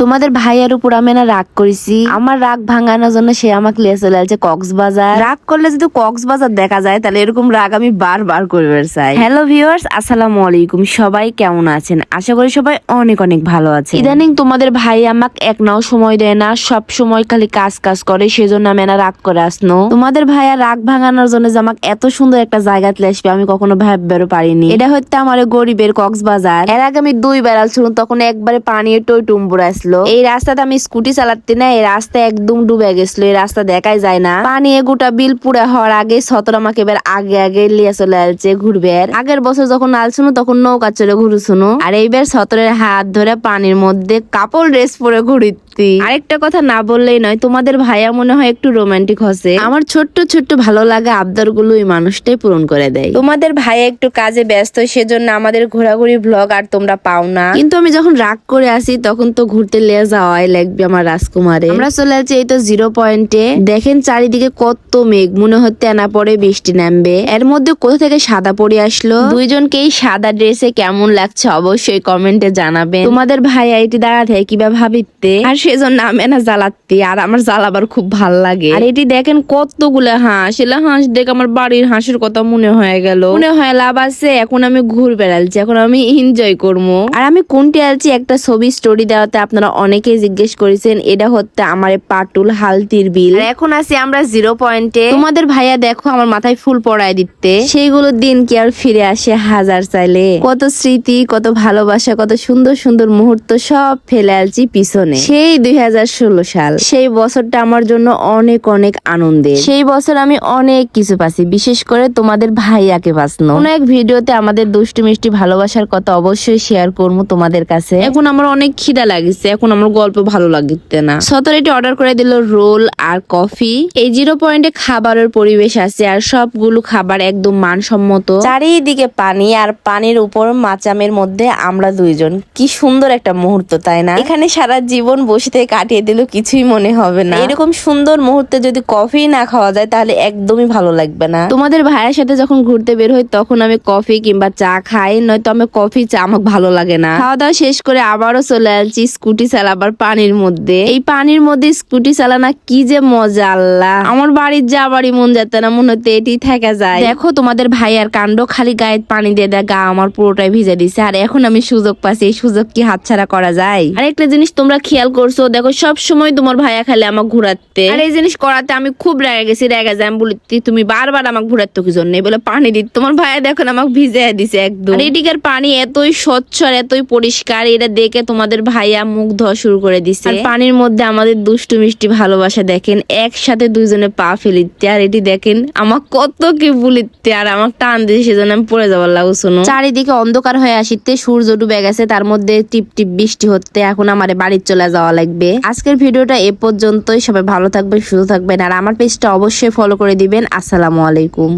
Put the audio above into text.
তোমাদের ভাইয়ের উপর আমি না রাগ করেছি। আমার রাগ ভাঙানোর জন্য সে আমাকে লিয়ে চলে আসছে কক্সবাজার। রাগ করলে যদি কক্সবাজার দেখা যায় তাহলে এরকম রাগ আমি বারবার করবে চাই হ্যালো ভিউয়ার্স আসসালামু আলাইকুম। সবাই কেমন আছেন? আশা করি সবাই অনেক অনেক ভালো আছে ইদানিং তোমাদের ভাই আমাকে এক নাও সময় দেয় না সব সময় খালি কাজ কাজ করে সেজন্য আমি না রাগ করে আসনো। তোমাদের ভাইয়া রাগ ভাঙানোর জন্য যে আমাকে এত সুন্দর একটা জায়গা তুলে আসবে আমি কখনো ভাববেরও পারিনি। এটা হচ্ছে আমার গরিবের কক্সবাজার। এর আগে আমি দুই বেড়াল ছিল তখন একবারে পানি টই টুম্বুর আসলো। এই রাস্তাতে আমি স্কুটি চালাতে না, এই রাস্তা একদম ডুবে গেছিল, এই রাস্তা দেখাই যায় না। পানি গোটা বিল পুরা হওয়ার আগে সতর আমাকে এবার আগে আগে লিয়ে চলে আসছে ঘুরবে। আগের বছর যখন আলছুনো তখন নৌকা চলে ঘুরুছুনো আর এইবার সতরের হাত ধরে পানির মধ্যে কাপড় ড্রেস পরে ঘুরিতি আরেকটা কথা না বললেই নয় তোমাদের ভাইয়া মনে হয় একটু রোমান্টিক হসে। আমার ছোট্ট ছোট্ট ভালো লাগা আবদারগুলো ওই মানুষটাই পূরণ করে দেয়। তোমাদের ভাইয়া একটু কাজে ব্যস্ত সেজন্য আমাদের ঘোরাঘুরি ব্লগ আর তোমরা পাও না। কিন্তু আমি যখন রাগ করে আসি তখন তো ঘুরতে লিয়ে যাওয়াই লাগবে আমার রাজকুমারে। আমরা চলে যাচ্ছি এই তো জিরো পয়েন্টে দেখেন চারিদিকে কত মেঘ মনে হচ্ছে না পরে বৃষ্টি নামবে। এর মধ্যে কোথা থেকে সাদা পরে আসলো? দুইজনকেই সাদা ড্রেসে কেমন লাগছে অবশ্যই কমেন্টে জানাবেন। তোমাদের ভাইয়া এটি দাঁড়াতে কীভাবে ভাবিতে? আর সেজন্য আমি না জ্বালাতে আর আমার জ্বালাবার খুব ভালো লাগে। আর এটি দেখেন কতগুলো হাঁস এলা হাঁস দেখে আমার বাড়ির হাঁসের কথা মনে হয়ে গেল। মনে হয় লাভ আছে এখন আমি ঘুর বেড়ালছি এখন আমি এনজয় করব আর আমি কোনটি আলছি একটা ছবি স্টোরি দেওয়াতে আপনারা অনেকেই জিজ্ঞেস করেছেন এটা হচ্ছে আমার পাটুল হালতির বিল। এখন আছি আমরা জিরো পয়েন্টে তোমাদের ভাইয়া দেখো আমার মাথায় ফুল পড়ায় দিতে। সেইগুলো দিন কি আর ফিরে আসে হাজার চাইলে। কত স্মৃতি কত ভালোবাসা কত সুন্দর সুন্দর মুহূর্ত সব ফেলে আলছি পিছনে। সেই দুই হাজার ষোলো সাল। সেই বছরটা আমার জন্য অনেক অনেক আনন্দের। সেই বছর আমি অনেক কিছু পাচ্ছি বিশেষ করে তোমাদের ভাইয়াকে পাসনো কোন এক ভিডিওতে আমাদের দুষ্টু মিষ্টি ভালোবাসার কথা অবশ্যই শেয়ার করব তোমাদের কাছে। এখন আমার অনেক খিদা লাগিছে এখন আমার গল্প ভালো লাগিতে না। সতেরোটি অর্ডার করে দিল রোল আর কফি। এই জিরো পয়েন্টে খাবারের পরিবেশ আছে আর সবগুলো খাবার একদম মানসম্মত। চারিদিকে পানি আর পানির উপর মাচামের মধ্যে আমরা দুইজন। কি সুন্দর একটা মুহূর্ত তাই না? এখানে সারা জীবন বসে থেকে কাটিয়ে দিল কিছুই মনে হবে না। এরকম সুন্দর মুহূর্তে যদি কফি না খাওয়া যায় তাহলে একদমই ভালো লাগবে না। তোমাদের ভাইয়ের সাথে যখন ঘুরতে বের হই তখন আমি কফি কিংবা চা খাই নয়তো আমি কফি চা আমাকে ভালো লাগে না। খাওয়া দাওয়া শেষ করে আবারও চলে আসছি স্কুটি চালাবার পানির মধ্যে। এই পানির মধ্যে স্কুটি চালানা কি যে মজা আল্লাহ। আমার বাড়ির যাবারই মন যেত না মনে হতে এটি থেকে যায়। দেখো তোমাদের ভাইয়ার কাণ্ড খালি গায়ে পানি দিয়ে দেয় গা আমার পুরোটাই ভিজে দিছে। আর এখন আমি সুযোগ পাচ্ছি এই সুযোগ কি হাতছাড়া করা যায়? আর একটা জিনিস তোমরা খেয়াল করছ দেখো সব সময় তোমার ভাইয়া খালি আমাকে ঘুরাতে। আর এই জিনিস করাতে আমি খুব রেগে গেছি রেগে যাই আমি বলি তুমি বারবার আমাকে ঘুরাতো কি জন্য? বলে পানি দিত তোমার ভাইয়া দেখো আমাকে ভিজে দিছে একদম। আর এদিকের পানি এতই স্বচ্ছ আর এতই পরিষ্কার এটা দেখে তোমাদের ভাইয়া মুখ ধোয়া শুরু করে দিছে। আর পানির মধ্যে আমাদের দুষ্টু মিষ্টি ভালোবাসা দেখেন একসাথে দুইজনে পা ফেলিতে আর এটি দেখেন আমার কত কি বলিতে আর আমার টান দিয়ে সেজন্য আমি পড়ে যাবার লাগু শোনো। চারিদিকে অন্ধকার হয়ে আসিতে সূর্য ডুবে গেছে তার মধ্যে টিপ টিপ বৃষ্টি হতে এখন আমার বাড়ির চলে যাওয়া লাগবে। আজকের ভিডিওটা এ পর্যন্তই। সবাই ভালো থাকবেন, সুস্থ থাকবেন, আর আমার পেজটা অবশ্যই ফলো করে দিবেন। আসসালামু আলাইকুম।